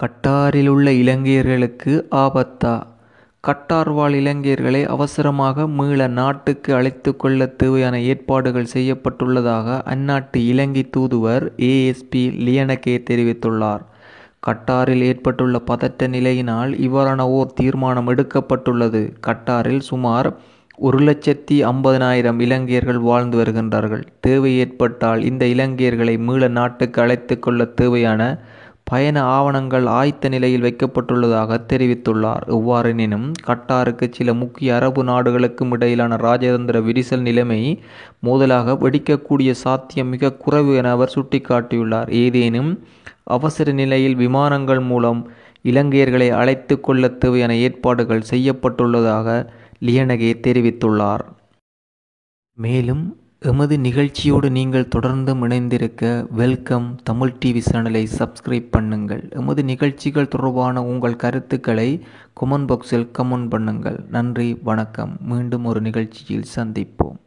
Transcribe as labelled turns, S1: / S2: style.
S1: கட்டாரிலுள்ள இலங்கையர்களுக்கு ஆபத்தா? கட்டார் வாழ் இலங்கையர்களை அவசரமாக மீள நாட்டுக்கு அழைத்துக் கொள்ள தேவையான ஏற்பாடுகள் செய்யப்பட்டுள்ளதாக அந்நாட்டு இலங்கை தூதுவர் ஏஎஸ்பி லியனகே தெரிவித்துள்ளார். கட்டாரில் ஏற்பட்டுள்ள பதட்ட நிலையினால் இவ்வாறான ஓர் தீர்மானம் எடுக்கப்பட்டுள்ளது. கட்டாரில் சுமார் ஒரு லட்சத்தி ஐம்பதனாயிரம் இலங்கையர்கள் வாழ்ந்து வருகின்றார்கள். தேவை ஏற்பட்டால் இந்த இலங்கையர்களை மீள நாட்டுக்கு அழைத்துக் கொள்ள தேவையான பயண ஆவணங்கள் ஆயத்த நிலையில் வைக்கப்பட்டுள்ளதாக தெரிவித்துள்ளார். எவ்வாறெனினும் கட்டாருக்கு சில முக்கிய அரபு நாடுகளுக்கும் இடையிலான ராஜதந்திர விரிசல் நிலைமை மோதலாக வெடிக்கக்கூடிய சாத்தியம் மிக குறைவு என அவர் சுட்டிக்காட்டியுள்ளார். ஏதேனும் அவசர நிலையில் விமானங்கள் மூலம் இலங்கையர்களை அழைத்து கொள்ள தேவையான ஏற்பாடுகள் செய்யப்பட்டுள்ளதாக லியனகே தெரிவித்துள்ளார். மேலும் எமது நிகழ்ச்சியோடு நீங்கள் தொடர்ந்து இணைந்திருக்க வெல்கம் தமிழ் டிவி சேனலை சப்ஸ்கிரைப் பண்ணுங்கள். எமது நிகழ்ச்சிகள் தொடர்பான உங்கள் கருத்துக்களை கொமெண்ட் பாக்ஸில் கமெண்ட் பண்ணுங்கள். நன்றி வணக்கம். மீண்டும் ஒரு நிகழ்ச்சியில் சந்திப்போம்.